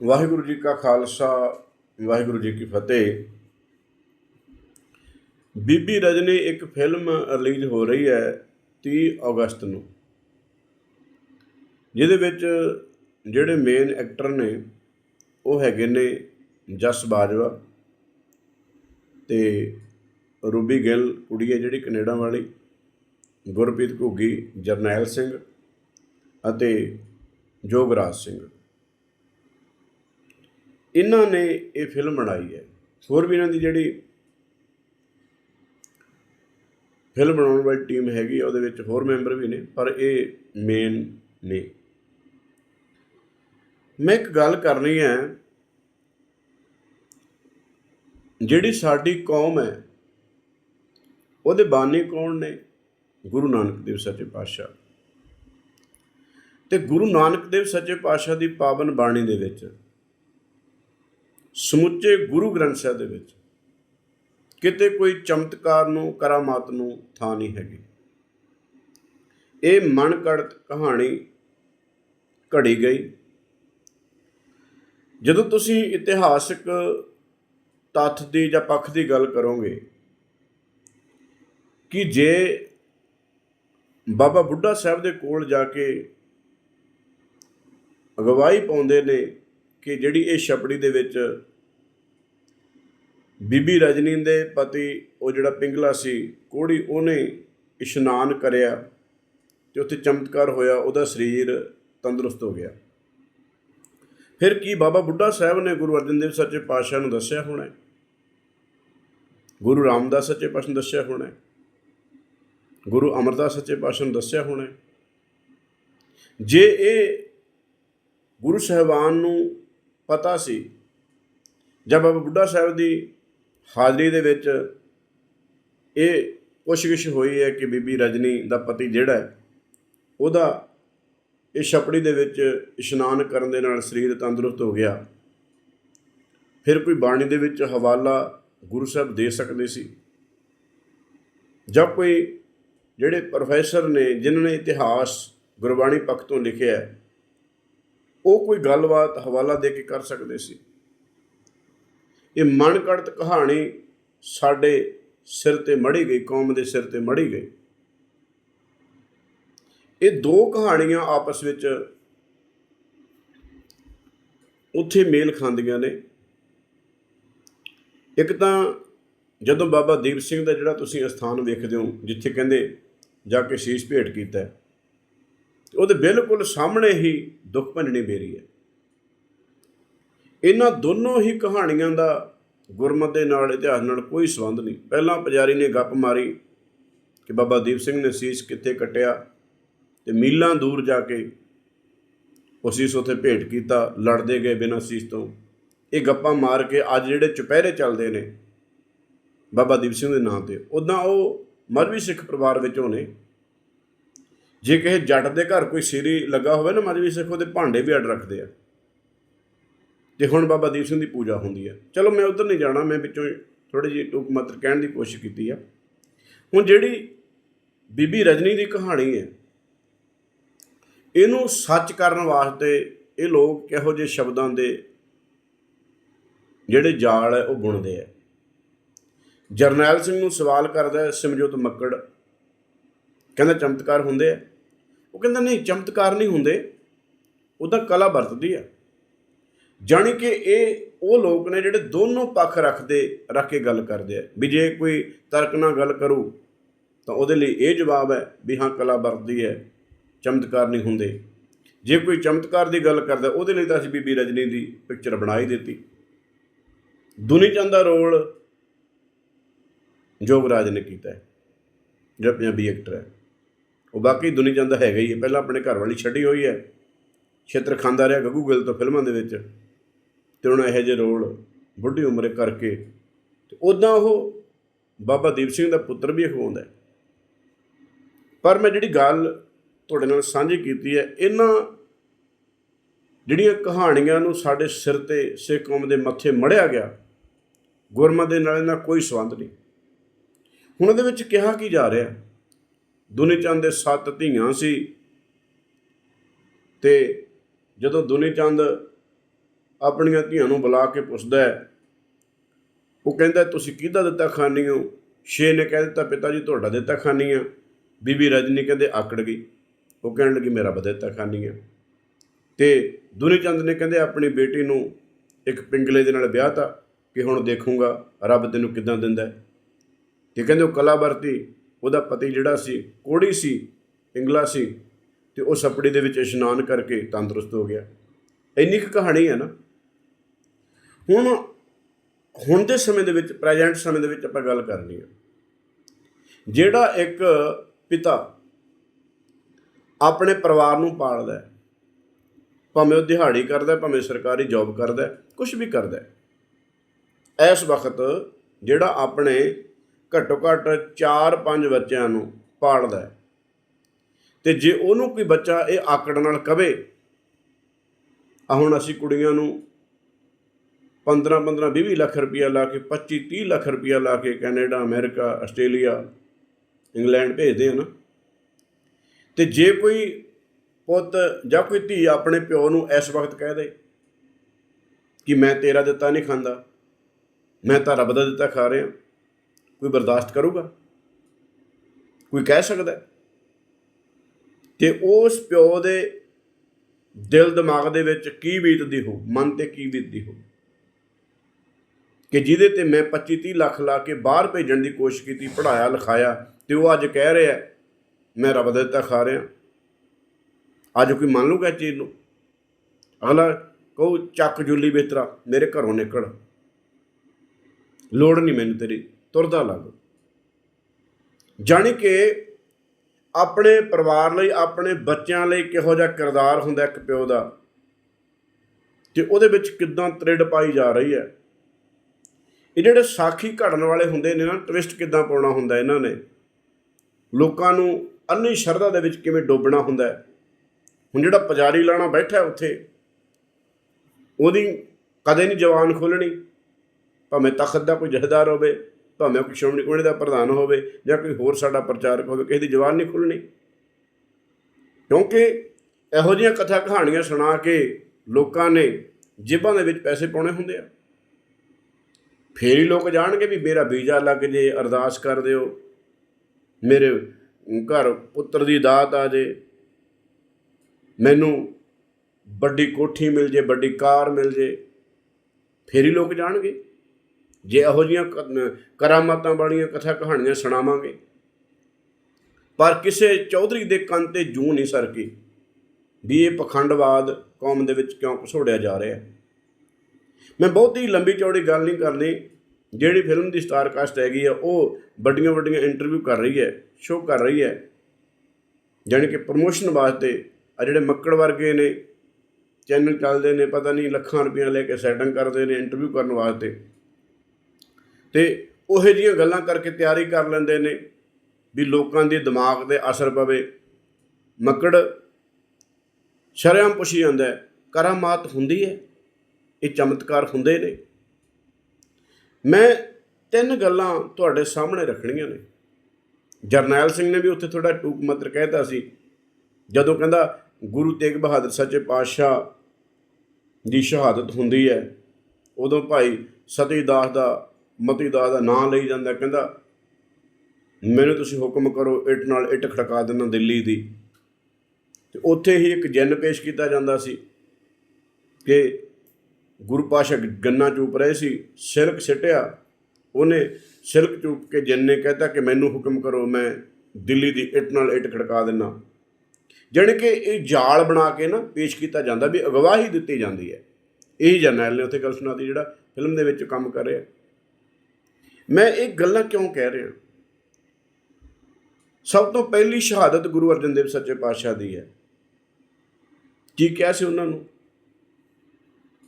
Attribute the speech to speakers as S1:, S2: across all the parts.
S1: ਵਾਹਿਗੁਰੂ ਜੀ ਕਾ ਖਾਲਸਾ, ਵਾਹਿਗੁਰੂ ਜੀ ਕੀ ਫਤਿਹ। ਬੀਬੀ ਰਜਨੀ ਇੱਕ film release ਹੋ ਰਹੀ ਹੈ 30 ਅਗਸਤ ਨੂੰ, ਜਿਹਦੇ ਵਿੱਚ ਜਿਹੜੇ ਮੇਨ ਐਕਟਰ ਨੇ ਉਹ ਹੈਗੇ ਨੇ ਜਸ ਬਾਜਵਾ ਤੇ ਰੂਬੀ ਗਿੱਲ, ਕੁੜੀ ਹੈ ਜਿਹੜੀ ਕੈਨੇਡਾ ਵਾਲੀ, ਗੁਰਪ੍ਰੀਤ ਘੁੱਗੀ, ਜਰਨੈਲ ਸਿੰਘ ਅਤੇ ਜੋਗਰਾਜ ਸਿੰਘ। ਇਹਨਾਂ ਨੇ ਇਹ ਫਿਲਮ ਬਣਾਈ ਹੈ। ਹੋਰ ਵੀ ਇਹਨਾਂ ਦੀ ਜਿਹੜੀ ਫਿਲਮ ਬਣਾਉਣ ਵਾਲੀ ਟੀਮ ਹੈਗੀ ਆ, ਉਹਦੇ ਵਿੱਚ ਹੋਰ ਮੈਂਬਰ ਵੀ ਨੇ, ਪਰ ਇਹ ਮੇਨ ਨੇ। ਮੈਂ ਇੱਕ ਗੱਲ ਕਰਨੀ ਹੈ, ਜਿਹੜੀ ਸਾਡੀ ਕੌਮ ਹੈ, ਉਹਦੇ ਬਾਨੀ ਕੌਣ ਨੇ? ਗੁਰੂ ਨਾਨਕ ਦੇਵ ਸੱਚੇ ਪਾਤਸ਼ਾਹ। ਤੇ ਗੁਰੂ ਨਾਨਕ ਦੇਵ ਸੱਚੇ ਪਾਤਸ਼ਾਹ ਦੀ ਪਾਵਨ ਬਾਣੀ ਦੇ ਵਿੱਚ ਸਮੁੱਚੇ ਗੁਰੂ ਗ੍ਰੰਥ ਸਾਹਿਬ ਦੇ ਵਿੱਚ ਕਿਤੇ ਕੋਈ ਚਮਤਕਾਰ ਨੂੰ, ਕਰਾਮਾਤ ਨੂੰ ਥਾਂ ਨਹੀਂ ਹੈਗੀ। ਇਹ ਮਨਕੜਤ ਕਹਾਣੀ ਘੜੀ ਗਈ। ਜਦੋਂ ਤੁਸੀਂ ਇਤਿਹਾਸਕ ਤੱਥ ਦੀ ਜਾਂ ਪੱਖ ਦੀ ਗੱਲ ਕਰੋਗੇ ਕਿ ਜੇ ਬਾਬਾ ਬੁੱਢਾ ਸਾਹਿਬ ਦੇ ਕੋਲ ਜਾ ਕੇ ਅਗਵਾਈ ਪਾਉਂਦੇ ਨੇ ਕਿ ਜਿਹੜੀ ਇਹ ਛਪੜੀ ਦੇ ਵਿੱਚ ਬੀਬੀ ਰਜਨੀ ਦੇ ਪਤੀ, ਉਹ ਜਿਹੜਾ ਪਿੰਗਲਾ ਸੀ, ਕੋੜੀ ਉਹਨੇ ਇਸ਼ਨਾਨ ਕਰਿਆ ਤੇ ਉੱਥੇ ਚਮਤਕਾਰ ਹੋਇਆ, ਉਹਦਾ ਸਰੀਰ ਤੰਦਰੁਸਤ ਹੋ ਗਿਆ। ਫਿਰ ਕੀ ਬਾਬਾ ਬੁੱਢਾ ਸਾਹਿਬ ਨੇ ਗੁਰੂ ਅਰਜਨ ਦੇਵ ਸੱਚੇ ਪਾਤਸ਼ਾਹ ਨੂੰ ਦੱਸਿਆ ਹੋਣਾ ਗੁਰੂ ਰਾਮਦਾਸ ਸੱਚੇ ਪਾਤਸ਼ਾਹ ਨੂੰ ਦੱਸਿਆ ਹੋਣਾ ਗੁਰੂ ਅਮਰਦਾਸ ਸੱਚੇ ਪਾਤਸ਼ਾਹ ਨੂੰ ਦੱਸਿਆ ਹੋਣਾ ਜੇ ਇਹ ਗੁਰੂ ਸਾਹਿਬਾਨ ਨੂੰ ਪਤਾ ਸੀ ਜਦ ਬਾਬਾ ਬੁੱਢਾ ਸਾਹਿਬ ਦੀ ਹਾਜ਼ਰੀ ਦੇ ਵਿੱਚ ਇਹ ਪੁੱਛਗਿਛ ਹੋਈ ਹੈ ਕਿ ਬੀਬੀ ਰਜਨੀ ਦਾ ਪਤੀ ਜਿਹੜਾ ਉਹਦਾ ਇਹ ਛਪੜੀ ਦੇ ਵਿੱਚ ਇਸ਼ਨਾਨ ਕਰਨ ਦੇ ਨਾਲ ਸਰੀਰ ਤੰਦਰੁਸਤ ਹੋ ਗਿਆ। ਫਿਰ ਕੋਈ ਬਾਣੀ ਦੇ ਵਿੱਚ ਹਵਾਲਾ ਗੁਰੂ ਸਾਹਿਬ ਦੇ ਸਕਦੇ ਸੀ। ਜਾਂ ਕੋਈ ਜਿਹੜੇ ਪ੍ਰੋਫੈਸਰ ਨੇ, ਜਿਨ੍ਹਾਂ ਨੇ ਇਤਿਹਾਸ ਗੁਰਬਾਣੀ ਪੱਖ ਤੋਂ ਲਿਖਿਆ ਉਹ ਕੋਈ ਗੱਲਬਾਤ ਹਵਾਲਾ ਦੇ ਕੇ ਕਰ ਸਕਦੇ ਸੀ। ਇਹ ਮਨਕੜਤ ਕਹਾਣੀ ਸਾਡੇ ਸਿਰ ਤੇ ਮੜੀ ਗਈ, ਕੌਮ ਦੇ ਸਿਰ ਤੇ ਮੜੀ ਗਈ। ਇਹ ਦੋ ਕਹਾਣੀਆਂ ਆਪਸ ਵਿੱਚ ਉੱਥੇ ਮੇਲ ਖਾਂਦੀਆਂ ਨੇ। ਇੱਕ ਤਾਂ ਜਦੋਂ ਬਾਬਾ ਦੀਪ ਸਿੰਘ ਦਾ ਜਿਹੜਾ ਤੁਸੀਂ ਅਸਥਾਨ ਵੇਖਦੇ ਹੋ, ਜਿੱਥੇ ਕਹਿੰਦੇ ਜਾ ਕੇ ਸ਼ੀਸ਼ ਭੇਟ ਕੀਤਾ, ਉਹਦੇ ਬਿਲਕੁਲ ਸਾਹਮਣੇ ਹੀ ਦੁੱਖ ਭੰਜਣੀ ਬੇਰੀ ਹੈ। ਇਹਨਾਂ ਦੋਨੋਂ ਹੀ ਕਹਾਣੀਆਂ ਦਾ ਗੁਰਮਤ ਦੇ ਨਾਲ ਇਤਿਹਾਸ ਨਾਲ ਕੋਈ ਸੰਬੰਧ ਨਹੀਂ। ਪਹਿਲਾਂ ਪੁਜਾਰੀ ਨੇ ਗੱਪ ਮਾਰੀ ਕਿ ਬਾਬਾ ਦੀਪ ਸਿੰਘ ਨੇ ਸੀਸ ਕਿੱਥੇ ਕੱਟਿਆ ਤੇ ਮੀਲਾਂ ਦੂਰ ਜਾ ਕੇ ਉਹ ਸੀਸ ਉੱਥੇ ਭੇਟ ਕੀਤਾ, ਲੜਦੇ ਗਏ ਬਿਨਾਂ ਸੀਸ ਤੋਂ। ਇਹ ਗੱਪਾਂ ਮਾਰ ਕੇ ਅੱਜ ਜਿਹੜੇ ਚੁਪਹਿਰੇ ਚੱਲਦੇ ਨੇ ਬਾਬਾ ਦੀਪ ਸਿੰਘ ਦੇ ਨਾਂ ਤੇ ਉਦਾਂ ਉਹ ਮਰਵੀ ਸਿੱਖ ਪਰਿਵਾਰ ਵਿੱਚੋਂ ਨੇ। ਜੇ ਕਿਸੇ ਜੱਟ ਦੇ ਘਰ ਕੋਈ ਸੀਰੀ ਲੱਗਾ ਹੋਵੇ ਨਾ ਮਰਵੀ ਸਿੱਖ, ਉਹਦੇ ਭਾਂਡੇ ਵੀ ਅੱਡ ਰੱਖਦੇ ਆ। ਤੇ ਹੁਣ ਬਾਬਾ ਦੀਪ ਸਿੰਘ ਦੀ ਪੂਜਾ ਹੁੰਦੀ ਹੈ। ਚਲੋ ਮੈਂ ਉਧਰ ਨਹੀਂ ਜਾਣਾ, ਮੈਂ ਵਿੱਚੋਂ ਥੋੜੀ ਜਿਹੀ ਟੂਕ ਮਾਤਰ ਕਹਿਣ ਦੀ ਕੋਸ਼ਿਸ਼ ਕੀਤੀ ਆ। ਹੁਣ ਜਿਹੜੀ ਬੀਬੀ ਰਜਨੀ ਦੀ ਕਹਾਣੀ ਹੈ, ਇਹਨੂੰ ਸੱਚ ਕਰਨ ਵਾਸਤੇ ਇਹ ਲੋਕ ਕਿਹੋ ਜਿਹੇ ਸ਼ਬਦਾਂ ਦੇ ਜਿਹੜੇ ਜਾਲ ਹੈ, ਉਹ ਬੁਣਦੇ ਆ। ਜਰਨੈਲ ਸਿੰਘ ਨੂੰ ਸਵਾਲ ਕਰਦਾ ਹੈ ਮੱਕੜ। ਕਹਿੰਦਾ ਚਮਤਕਾਰ ਹੁੰਦੇ ਆ। ਉਹ ਕਹਿੰਦਾ, ਨਹੀਂ, ਚਮਤਕਾਰ ਨਹੀਂ ਹੁੰਦੇ। ਉਹ ਤਾਂ ਕਲਾ ਵਰਤਦੀ ਆ। ਜਾਣੀ ਕਿ ਇਹ ਉਹ ਲੋਕ ਨੇ ਜਿਹੜੇ ਦੋਨੋਂ ਪੱਖ ਰੱਖਦੇ, ਰੱਖ ਕੇ ਗੱਲ ਕਰਦੇ ਆ। ਵੀ ਜੇ ਕੋਈ ਤਰਕ ਨਾਲ ਗੱਲ ਕਰੂ, ਤਾਂ ਉਹਦੇ ਲਈ ਇਹ ਜਵਾਬ ਹੈ ਵੀ ਹਾਂ, ਕਲਾ ਵਰਤਦੀ ਹੈ, ਚਮਤਕਾਰ ਨਹੀਂ ਹੁੰਦੇ। ਜੇ ਕੋਈ ਚਮਤਕਾਰ ਦੀ ਗੱਲ ਕਰਦਾ, ਉਹਦੇ ਲਈ ਤਾਂ ਅਸੀਂ ਬੀਬੀ ਰਜਨੀ ਦੀ ਪਿਕਚਰ ਬਣਾ ਹੀ ਦਿੱਤੀ। ਦੁਨੀ ਚੰਦ ਦਾ ਰੋਲ ਜੋਗਰਾਜ ਨੇ ਕੀਤਾ ਹੈ, ਜਿਹੜਾ ਪੰਜਾਬੀ ਐਕਟਰ ਹੈ। ਉਹ ਬਾਕੀ ਦੁਨੀ ਚੰਦ ਹੈਗਾ ਹੀ ਹੈ। ਪਹਿਲਾਂ ਆਪਣੇ ਘਰ ਵਾਲੀ ਛੱਡੀ ਹੋਈ ਹੈ। ਛੇਤਰ ਖਾਂਦਾ ਰਿਹਾ ਗੱਗੂ ਗਿੱਲ ਤੋਂ ਫਿਲਮਾਂ ਦੇ ਵਿੱਚ। ਤੇ ਹੁਣ ਇਹੋ ਜਿਹੇ ਰੋਲ ਬੁੱਢੀ ਉਮਰੇ ਕਰਕੇ ਤੇ ਉਦਾਂ ਉਹ ਬਾਬਾ ਦੀਪ ਸਿੰਘ ਦਾ ਪੁੱਤਰ ਵੀ ਅਖਵਾਉਂਦਾ ਪਰ ਮੈਂ ਜਿਹੜੀ ਗੱਲ ਤੁਹਾਡੇ ਨਾਲ ਸਾਂਝੀ ਕੀਤੀ ਹੈ, ਇਹਨਾਂ ਜਿਹੜੀਆਂ ਕਹਾਣੀਆਂ ਨੂੰ ਸਾਡੇ ਸਿਰ ਤੇ, ਸਿੱਖ ਕੌਮ ਦੇ ਮੱਥੇ ਮੜਿਆ ਗਿਆ, ਗੁਰਮਤ ਦੇ ਨਾਲ ਇਹਨਾਂ ਕੋਈ ਸੰਬੰਧ ਨਹੀਂ। ਹੁਣ ਉਹਦੇ ਵਿੱਚ ਕਿਹਾ ਕੀ ਜਾ ਰਿਹਾ? ਦੁਨੀ ਚੰਦ ਦੇ ਸੱਤ ਧੀਆਂ ਸੀ ਤੇ ਜਦੋਂ ਦੁਨੀ ਚੰਦ ਆਪਣੀਆਂ ਧੀਆਂ ਨੂੰ ਬੁਲਾ ਕੇ ਪੁੱਛਦਾ ਹੈ। ਉਹ ਕਹਿੰਦਾ, ਤੁਸੀਂ ਕਿਹਦਾ ਦਿੱਤਾ ਖਾਨੀ ਹੋ? ਛੇ ਨੇ ਕਹਿ ਦਿੱਤਾ, ਪਿਤਾ ਜੀ, ਤੁਹਾਡਾ ਦਿੱਤਾ ਖਾਨੀ ਆ। ਬੀਬੀ ਰਜਨੀ ਕਹਿੰਦੇ, ਆਕੜ ਗਈ। ਉਹ ਕਹਿਣ ਲੱਗੀ, ਮੇਰਾ ਬਦੇਤਾ ਖਾਨੀ ਆ। ਤੇ ਦੁਨੀ ਚੰਦ ਨੇ ਕਹਿੰਦੇ, ਆਪਣੀ ਬੇਟੀ ਨੂੰ ਇੱਕ ਪਿੰਗਲੇ ਦੇ ਨਾਲ ਵਿਆਹਤਾ ਕਿ ਹੁਣ ਦੇਖੂੰਗਾ ਰੱਬ ਤੈਨੂੰ ਕਿਦਾਂ ਦਿੰਦਾ ਹੈ। ਤੇ ਕਹਿੰਦੇ, ਉਹ ਕਲਾਵਰਤੀ ਉਹਦਾ ਪਤੀ ਜਿਹੜਾ ਸੀ, ਕੋੜੀ ਸੀ, ਪਿੰਗਲਾ ਸੀ ਤੇ ਉਹ ਸਪੜੀ ਦੇ ਵਿੱਚ ਇਸ਼ਨਾਨ ਕਰਕੇ ਤੰਦਰੁਸਤ ਹੋ ਗਿਆ। ਇੰਨੀ ਕੁ ਕਹਾਣੀ ਹੈ ਨਾ। ਹੁਣ ਹੁਣ ਦੇ ਸਮੇਂ ਦੇ ਵਿੱਚ ਪ੍ਰੈਜ਼ੈਂਟ ਸਮੇਂ ਦੇ ਵਿੱਚ ਆਪਾਂ ਗੱਲ ਕਰਨੀ ਹੈ ਜਿਹੜਾ ਇੱਕ ਪਿਤਾ ਆਪਣੇ ਪਰਿਵਾਰ ਨੂੰ ਪਾਲਦਾ ਹੈ, ਭਾਵੇਂ ਉਹ ਦਿਹਾੜੀ ਕਰਦਾ ਭਾਵੇਂ ਸਰਕਾਰੀ ਜੌਬ ਕਰਦਾ ਕੁਝ ਵੀ ਕਰਦਾ ਇਸ ਵਕਤ ਜਿਹੜਾ ਆਪਣੇ ਘੱਟੋ ਘੱਟ 4-5 ਬੱਚਿਆਂ ਨੂੰ ਪਾਲਦਾ ਹੈ, ਤੇ ਜੇ ਉਹਨੂੰ ਕੋਈ ਬੱਚਾ ਇਹ ਆਕੜ ਨਾਲ ਕਵੇ ਆ ਹੁਣ ਅਸੀਂ ਕੁੜੀਆਂ ਨੂੰ 15 15 20 ਲੱਖ ਰੁਪਇਆ ਲਾ ਕੇ 25 30 ਲੱਖ ਰੁਪਇਆ ਲਾ ਕੇ ਕੈਨੇਡਾ, ਅਮਰੀਕਾ, ਆਸਟ੍ਰੇਲੀਆ, ਇੰਗਲੈਂਡ ਭੇਜਦੇ ਆ ਨਾ। ਤੇ ਜੇ ਕੋਈ ਪੁੱਤ ਜਾਂ ਕੋਈ ਧੀ ਆਪਣੇ ਪਿਓ ਨੂੰ ਇਸ ਵਕਤ ਕਹਿ ਦੇ ਕਿ ਮੈਂ ਤੇਰਾ ਦਿੱਤਾ ਨਹੀਂ ਖਾਂਦਾ, ਮੈਂ ਤਾਂ ਰੱਬ ਦਾ ਦਿੱਤਾ ਖਾ ਰਿਹਾ, ਕੋਈ ਬਰਦਾਸ਼ਤ ਕਰੂਗਾ? ਕੋਈ ਕਹਿ ਸਕਦਾ ਹੈ? ਤੇ ਉਸ ਪਿਓ ਦੇ ਦਿਲ ਦਿਮਾਗ ਦੇ ਵਿੱਚ ਕੀ ਬੀਤਦੀ ਹੋ ਮਨ ਤੇ ਕੀ ਬੀਤਦੀ ਹੋ ਕਿ ਜਿਹਦੇ ਤੇ ਮੈਂ 25 30 ਲੱਖ ਲਾ ਕੇ ਬਾਹਰ ਭੇਜਣ ਦੀ ਕੋਸ਼ਿਸ਼ ਕੀਤੀ ਪੜਾਇਆ ਲਿਖਾਇਆ ਤੇ ਉਹ ਅੱਜ ਕਹਿ ਰਿਹਾ, ਮੈਂ ਰੱਬ ਦਾ ਦਿੱਤਾ ਖਾ ਰਿਹਾ। ਅੱਜ ਕੋਈ ਮੰਨ ਲੂਗਾ ਚੀਜ਼ ਨੂੰ? ਅਗਲਾ ਕਹੂ, ਚੱਕ ਜੁੱਲੀ ਬਿਸਤਰਾ, ਮੇਰੇ ਘਰੋਂ ਨਿਕਲ। ਲੋੜ ਨਹੀਂ ਮੈਨੂੰ ਤੇਰੀ, ਤੁਰਦਾ ਲੱਗ। ਜਾਣੀ ਕਿ ਆਪਣੇ ਪਰਿਵਾਰ ਲਈ, ਆਪਣੇ ਬੱਚਿਆਂ ਲਈ ਕਿਹੋ ਜਿਹਾ ਕਿਰਦਾਰ ਹੁੰਦਾ ਇੱਕ ਪਿਓ ਦਾ, ਤੇ ਉਹਦੇ ਵਿੱਚ ਕਿੱਦਾਂ ਤ੍ਰਿੜ ਪਾਈ ਜਾ ਰਹੀ ਹੈ। ਇਹ ਜਿਹੜੇ ਸਾਖੀ ਘੜਨ ਵਾਲੇ ਹੁੰਦੇ ਨੇ ਨਾ ਟਵਿਸਟ ਕਿੱਦਾਂ ਪਾਉਣਾ ਹੁੰਦਾ ਇਹਨਾਂ ਨੇ? ਲੋਕਾਂ ਨੂੰ ਅੰਨੀ ਸ਼ਰਧਾ ਦੇ ਵਿੱਚ ਕਿਵੇਂ ਡੋਬਣਾ ਹੁੰਦਾ ਹੈ? ਹੁਣ ਜਿਹੜਾ ਪੁਜਾਰੀ ਲਾਣਾ ਬੈਠਾ ਉੱਥੇ, ਉਹਦੀ ਕਦੇ ਨਹੀਂ ਜਵਾਨ ਖੋਲਣੀ ਭਾਵੇਂ ਤਖਤ ਦਾ ਕੋਈ ਜਹਦਾਰ ਹੋਵੇ, ਭਾਵੇਂ ਕੋਈ ਸ਼੍ਰੋਮਣੀ ਕਮੇਟੀ ਦਾ ਪ੍ਰਧਾਨ ਹੋਵੇ, ਜਾਂ ਕੋਈ ਹੋਰ ਸਾਡਾ ਪ੍ਰਚਾਰਕ ਹੋਵੇ, ਕਿਸੇ ਦੀ ਜਵਾਨ ਨਹੀਂ ਖੁੱਲਣੀ ਕਿਉਂਕਿ ਇਹੋ ਜਿਹੀਆਂ ਕਥਾ ਕਹਾਣੀਆਂ ਸੁਣਾ ਕੇ ਲੋਕਾਂ ਨੇ ਜੇਬਾਂ ਦੇ ਵਿੱਚ ਪੈਸੇ ਪਾਉਣੇ ਹੁੰਦੇ ਆ। ਫੇਰ ਹੀ ਲੋਕ ਜਾਣਗੇ ਵੀ ਮੇਰਾ ਵੀਜ਼ਾ ਲੱਗ ਜੇ, ਅਰਦਾਸ ਕਰ ਦਿਓ ਮੇਰੇ ਘਰ ਪੁੱਤਰ ਦੀ ਦਾਤ ਆ ਜੇ। ਮੈਨੂੰ ਵੱਡੀ ਕੋਠੀ ਮਿਲ ਜੇ, ਵੱਡੀ ਕਾਰ ਮਿਲ ਜੇ। ਫੇਰ ਹੀ ਲੋਕ ਜਾਣਗੇ। ਜੇ ਇਹੋ ਜੀਆਂ ਕਰਾਮਾਤਾਂ ਵਾਲੀਆਂ ਕਥਾ ਕਹਾਣੀਆਂ ਸੁਣਾਵਾਂਗੇ। ਪਰ ਕਿਸੇ ਚੌਧਰੀ ਦੇ ਕੰਨ ਤੇ ਜੂ ਨਹੀਂ ਸਰਕੀ ਵੀ ਇਹ ਪਖੰਡਵਾਦ ਕੌਮ ਦੇ ਵਿੱਚ ਕਿਉਂ ਘਸੋੜਿਆ ਜਾ ਰਿਹਾ। ਹੈ ਮੈਂ ਬਹੁਤੀ ਲੰਬੀ ਚੌੜੀ ਗੱਲ ਨਹੀਂ ਕਰਨੀ, ਜਿਹੜੀ ਫਿਲਮ ਦੀ ਸਟਾਰ ਕਾਸਟ ਹੈਗੀ ਆ, ਉਹ ਵੱਡੀਆਂ ਵੱਡੀਆਂ ਇੰਟਰਵਿਊ ਕਰ ਰਹੀ ਹੈ ਸ਼ੋਅ ਕਰ ਰਹੀ ਹੈ। ਜਾਣੀ ਕਿ ਪ੍ਰਮੋਸ਼ਨ ਵਾਸਤੇ ਆ ਜਿਹੜੇ ਮੱਕੜ ਵਰਗੇ ਨੇ ਚੈਨਲ ਚੱਲਦੇ ਨੇ, ਪਤਾ ਨਹੀਂ ਲੱਖਾਂ ਰੁਪਈਆ ਲੈ ਕੇ ਸੈਟਿੰਗ ਕਰਦੇ ਨੇ ਇੰਟਰਵਿਊ ਕਰਨ ਵਾਸਤੇ। ਤੇ ਉਹੇ ਜੀਆਂ ਗੱਲਾਂ ਕਰਕੇ ਤਿਆਰੀ ਕਰ ਲੈਂਦੇ ਨੇ ਵੀ ਲੋਕਾਂ ਦੇ ਦਿਮਾਗ ਤੇ ਅਸਰ ਪਵੇ। ਮੱਕੜ ਸ਼ਰਮ ਪੁੱਛੀ ਜਾਂਦਾ ਕਰਾਮਾਤ ਹੁੰਦੀ ਹੈ? ਇਹ ਚਮਤਕਾਰ ਹੁੰਦੇ ਨੇ। ਮੈਂ ਤਿੰਨ ਗੱਲਾਂ ਤੁਹਾਡੇ ਸਾਹਮਣੇ ਰੱਖਣੀਆਂ ਨੇ। ਜਰਨੈਲ ਸਿੰਘ ਨੇ ਵੀ ਉੱਥੇ ਥੋੜਾ ਟੂਕ ਮਤਰ ਕਹਿਤਾ ਸੀ। ਜਦੋਂ ਕਹਿੰਦਾ, ਗੁਰੂ ਤੇਗ ਬਹਾਦਰ ਸੱਚੇ ਪਾਤਸ਼ਾਹ ਦੀ ਸ਼ਹਾਦਤ ਹੁੰਦੀ ਹੈ। ਉਦੋਂ ਭਾਈ ਸਤੀ ਦਾਸ ਦਾ ਮਤੀ ਦਾਸ ਦਾ ਨਾਂ ਲਈ ਜਾਂਦਾ, ਕਹਿੰਦਾ, ਮੈਨੂੰ ਤੁਸੀਂ ਹੁਕਮ ਕਰੋ, ਇੱਟ ਨਾਲ ਇੱਟ ਖੜਕਾ ਦੇਣਾ ਦਿੱਲੀ ਦੀ। ਤੇ ਉੱਥੇ ਹੀ ਇੱਕ ਜਿੰਨ ਪੇਸ਼ ਕੀਤਾ ਜਾਂਦਾ ਸੀ ਕਿ ਗੁਰੂ ਪਾਸ਼ਾ ਗੰਨਾ ਚੂਪ ਰਹੇ ਸੀ, ਸਿਲਕ ਸਿੱਟਿਆ। ਉਹਨੇ ਸਿਲਕ ਚੂਪ ਕੇ ਜਿੰਨ ਨੇ ਕਹਿਤਾ ਕਿ ਮੈਨੂੰ ਹੁਕਮ ਕਰੋ, ਮੈਂ ਦਿੱਲੀ ਦੀ ਇੱਟ ਨਾਲ ਇੱਟ ਖੜਕਾ ਦੇਣਾ ਜਾਣੀ ਕਿ ਇਹ ਜਾਲ ਬਣਾ ਕੇ ਨਾ ਪੇਸ਼ ਕੀਤਾ ਜਾਂਦਾ ਵੀ ਅਗਵਾਹੀ ਦਿੱਤੀ ਜਾਂਦੀ ਹੈ। ਇਹੀ ਜਰਨੈਲ ਨੇ ਉੱਥੇ ਗੱਲ ਸੁਣਾਤੀ ਜਿਹੜਾ ਫਿਲਮ ਦੇ ਵਿੱਚ ਕੰਮ ਕਰ ਰਿਹਾ। ਮੈਂ ਇਹ ਗੱਲਾਂ ਕਿਉਂ ਕਹਿ ਰਿਹਾ? ਸਭ ਤੋਂ ਪਹਿਲੀ ਸ਼ਹਾਦਤ ਗੁਰੂ ਅਰਜਨ ਦੇਵ ਸੱਚੇ ਪਾਤਸ਼ਾਹ ਦੀ ਹੈ। ਕੀ ਕਿਹਾ ਸੀ ਉਹਨਾਂ ਨੂੰ?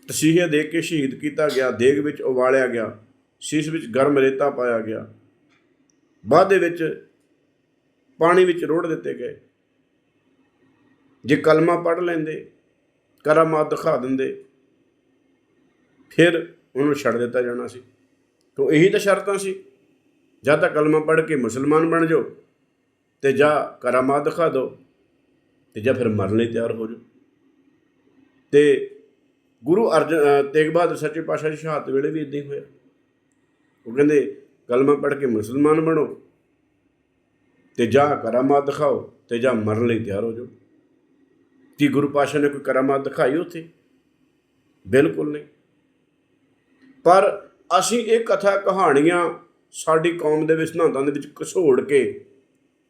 S1: ਤਸੀਹੇ ਦੇ ਕੇ ਸ਼ਹੀਦ ਕੀਤਾ ਗਿਆ, ਦੇਗ ਵਿੱਚ ਉਬਾਲਿਆ ਗਿਆ, ਸ਼ੀਸ਼ ਵਿੱਚ ਗਰਮ ਰੇਤਾ ਪਾਇਆ ਗਿਆ। ਬਾਅਦ ਦੇ ਵਿੱਚ ਪਾਣੀ ਵਿੱਚ ਰੋੜ ਦਿੱਤੇ ਗਏ। ਜੇ ਕਲਮਾ ਪੜ ਲੈਂਦੇ, ਕਰਾਮਾਤ ਦਿਖਾ ਦਿੰਦੇ, ਫਿਰ ਉਹਨੂੰ ਛੱਡ ਦਿੱਤਾ ਜਾਣਾ ਸੀ। ਤੋਂ ਇਹੀ ਤਾਂ ਸ਼ਰਤਾਂ ਸੀ। ਜਾਂ ਤਾਂ ਕਲਮਾ ਪੜ ਕੇ ਮੁਸਲਮਾਨ ਬਣ ਜਾਓ ਤੇ ਜਾਂ ਕਰਾਮਾਤ ਦਿਖਾ ਦਿਓ ਤੇ ਜਾਂ ਫਿਰ ਮਰਨ ਲਈ ਤਿਆਰ ਹੋ ਜਾਓ। ਤੇ ਗੁਰੂ ਅਰਜਨ ਤੇਗ ਬਹਾਦਰ ਸੱਚੇ ਪਾਤਸ਼ਾਹ ਦੀ ਸ਼ਹਾਦਤ ਵੇਲੇ ਵੀ ਇਦਾਂ ਹੀ ਹੋਇਆ। ਉਹ ਕਹਿੰਦੇ, ਕਲਮਾ ਪੜ੍ਹ ਕੇ ਮੁਸਲਮਾਨ ਬਣੋ ਤੇ ਜਾਂ ਕਰਾਮਾਤ ਦਿਖਾਓ ਤੇ ਜਾਂ ਮਰਨ ਲਈ ਤਿਆਰ ਹੋ ਜਾਓ। ਕੀ ਗੁਰੂ ਪਾਤਸ਼ਾਹ ਨੇ ਕੋਈ ਕਰਾਮਾਤ ਦਿਖਾਈ ਉੱਥੇ? ਬਿਲਕੁਲ ਨਹੀਂ। ਪਰ ਅਸੀਂ ਇਹ ਕਥਾ ਕਹਾਣੀਆਂ ਸਾਡੀ ਕੌਮ ਦੇ ਵਿੱਚ ਸਿਧਾਂਤਾਂ ਦੇ ਵਿੱਚ ਘਸੋੜ ਕੇ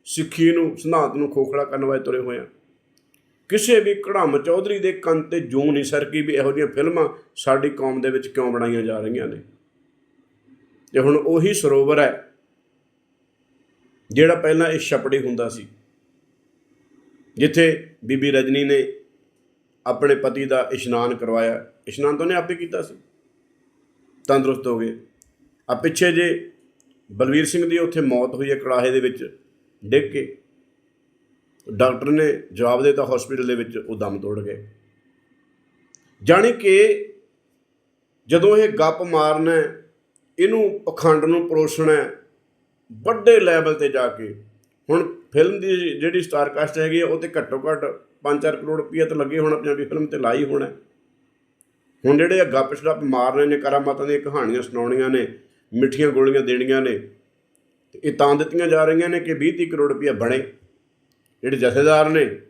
S1: ਸਿੱਖੀ ਨੂੰ, ਸਿਧਾਂਤ ਨੂੰ ਖੋਖਲਾ ਕਰਨ ਵਾਲੇ ਤੁਰੇ ਹੋਏ ਆ ਕਿਸੇ ਵੀ ਕੜਮ ਚੌਧਰੀ ਦੇ ਕੰਨ ਤੇ ਜੂ ਨਹੀਂ ਸਰਕੀ ਵੀ ਇਹੋ ਜਿਹੀਆਂ ਫਿਲਮਾਂ ਸਾਡੀ ਕੌਮ ਦੇ ਵਿੱਚ ਕਿਉਂ ਬਣਾਈਆਂ ਜਾ ਰਹੀਆਂ ਨੇ। ਤੇ ਹੁਣ ਉਹੀ ਸਰੋਵਰ ਹੈ ਜਿਹੜਾ ਪਹਿਲਾਂ ਇਹ ਛਪੜੀ ਹੁੰਦਾ ਸੀ। ਜਿੱਥੇ ਬੀਬੀ ਰਜਨੀ ਨੇ ਆਪਣੇ ਪਤੀ ਦਾ ਇਸ਼ਨਾਨ ਕਰਵਾਇਆ। ਇਸ਼ਨਾਨ ਤਾਂ ਉਹਨੇ ਆਪੇ ਕੀਤਾ ਸੀ। ਤੰਦਰੁਸਤ ਹੋ ਗਏ। ਆ ਪਿੱਛੇ ਜੇ ਬਲਵੀਰ ਸਿੰਘ ਦੀ ਉੱਥੇ ਮੌਤ ਹੋਈ ਹੈ ਕੜਾਹੇ ਦੇ ਵਿੱਚ, ਡਿੱਗ ਕੇ। ਡਾਕਟਰ ਨੇ ਜਵਾਬ ਦੇ ਦਿੱਤਾ ਹਸਪੀਟਲ ਦੇ ਵਿੱਚ ਉਹ ਦਮ ਤੋੜ ਗਏ। ਜਾਣੀ ਕਿ ਜਦੋਂ ਇਹ ਗੱਪ ਮਾਰਨਾ ਇਹਨੂੰ ਪਖੰਡ ਨੂੰ ਪਰੋਸਣਾ ਵੱਡੇ ਲੈਵਲ ਤੇ ਜਾ ਕੇ। ਹੁਣ ਫਿਲਮ ਦੀ ਜਿਹੜੀ ਸਟਾਰ ਕਾਸਟ ਹੈਗੀ ਆ, ਉਹ ਤੇ ਘੱਟੋ ਘੱਟ 5-4 ਕਰੋੜ ਰੁਪਈਆ ਤਾਂ ਲੱਗੇ ਹੋਣਾ, ਪੰਜਾਬੀ ਫਿਲਮ ਤੇ ਲਾਈ ਹੋਣਾ ਹੁਣ ਜਿਹੜੇ ਆ ਗੱਪ ਸ਼ੜਪ ਮਾਰਨੇ ਨੇ ਕਰਾਮਾਤਾਂ ਦੀਆਂ ਕਹਾਣੀਆਂ ਸੁਣਾਉਣੀਆਂ ਨੇ, ਮਿੱਠੀਆਂ ਗੋਲੀਆਂ ਦੇਣੀਆਂ ਨੇ ਇਹ ਤਾਂ ਦਿੱਤੀਆਂ ਜਾ ਰਹੀਆਂ ਨੇ ਕਿ 20-30 ਕਰੋੜ ਰੁਪਈਆ ਬਣੇ। ਜਿਹੜੇ ਜਥੇਦਾਰ ਨੇ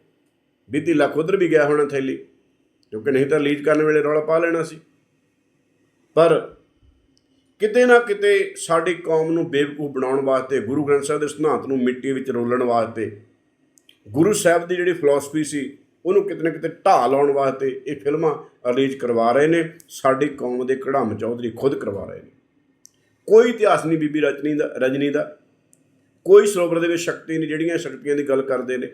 S1: 20 ਲੱਖ ਉਧਰ ਵੀ ਗਿਆ ਹੋਣਾ ਥੈਲੀ, ਕਿਉਂਕਿ ਨਹੀਂ ਤਾਂ ਲੀਜ਼ ਕਰਨ ਵੇਲੇ ਰੌਲਾ ਪਾ ਲੈਣਾ ਸੀ। ਪਰ ਕਿਤੇ ਨਾ ਕਿਤੇ ਸਾਡੀ ਕੌਮ ਨੂੰ ਬੇਵਕੂਫ ਬਣਾਉਣ ਵਾਸਤੇ, ਗੁਰੂ ਗ੍ਰੰਥ ਸਾਹਿਬ ਦੇ ਸਿਧਾਂਤ ਨੂੰ ਮਿੱਟੀ ਵਿੱਚ ਰੋਲਣ ਵਾਸਤੇ, ਗੁਰੂ ਸਾਹਿਬ ਦੀ ਜਿਹੜੀ ਫਿਲਾਸਫੀ ਸੀ, ਉਹਨੂੰ ਕਿਤੇ ਨਾ ਕਿਤੇ ਢਾਹ ਲਾਉਣ ਵਾਸਤੇ ਇਹ ਫਿਲਮਾਂ ਰਿਲੀਜ਼ ਕਰਵਾ ਰਹੇ ਨੇ, ਸਾਡੀ ਕੌਮ ਦੇ ਕੜਾਮ ਚੌਧਰੀ ਖੁਦ ਕਰਵਾ ਰਹੇ ਨੇ। ਕੋਈ ਇਤਿਹਾਸ ਨਹੀਂ ਬੀਬੀ ਰਜਨੀ ਦਾ ਰਜਨੀ ਦਾ। ਕੋਈ ਸਰੋਵਰ ਦੇ ਵਿੱਚ ਸ਼ਕਤੀ ਨਹੀਂ, ਜਿਹੜੀਆਂ ਸ਼ਕਤੀਆਂ ਦੀ ਗੱਲ ਕਰਦੇ ਨੇ।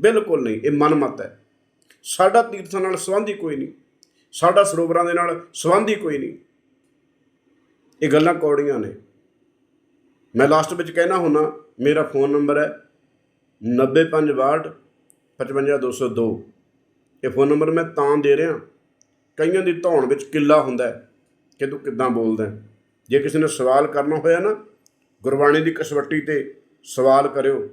S1: ਬਿਲਕੁਲ ਨਹੀਂ, ਇਹ ਮਨਮਤ ਹੈ। ਸਾਡਾ ਤੀਰਥਾਂ ਨਾਲ ਸੰਬੰਧੀ ਕੋਈ ਨਹੀਂ। ਸਾਡਾ ਸਰੋਵਰਾਂ ਦੇ ਨਾਲ ਸੰਬੰਧੀ ਕੋਈ ਨਹੀਂ। ਇਹ ਗੱਲਾਂ ਕੌੜੀਆਂ ਨੇ। ਮੈਂ ਲਾਸਟ ਵਿੱਚ ਕਹਿਣਾ ਹੁੰਨਾ ਮੇਰਾ ਫੋਨ ਨੰਬਰ ਹੈ 9562 55202 ਇਹ ਫੋਨ ਨੰਬਰ ਮੈਂ ਤਾਂ ਦੇ ਰਿਹਾ। ਕਈਆਂ ਦੀ ਧੌਣ ਵਿੱਚ ਕਿੱਲਾ ਹੁੰਦਾ ਕਿ ਤੂੰ ਕਿੱਦਾਂ ਬੋਲਦਾ ਜੇ ਕਿਸੇ ਨੇ ਸਵਾਲ ਕਰਨਾ ਹੋਇਆ ਨਾ, ਗੁਰਬਾਣੀ ਦੀ ਕਸਵੱਟੀ ਤੇ ਸਵਾਲ ਕਰਿਓ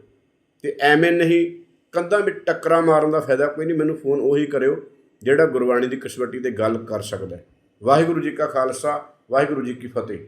S1: ਤੇ ਐਵੇਂ ਨਹੀਂ, ਕੰਧਾਂ ਵਿੱਚ ਟੱਕਰਾਂ ਮਾਰਨ ਦਾ ਫਾਇਦਾ ਕੋਈ ਨਹੀਂ, ਮੈਨੂੰ ਫੋਨ ਉਹੀ ਕਰਿਓ ਜਿਹੜਾ ਗੁਰਬਾਣੀ ਦੀ ਕਸਵੱਟੀ ਤੇ ਗੱਲ ਕਰ ਸਕਦਾ ਵਾਹਿਗੁਰੂ ਜੀ ਕਾ ਖਾਲਸਾ, ਵਾਹਿਗੁਰੂ ਜੀ ਕੀ ਫਤਿਹ।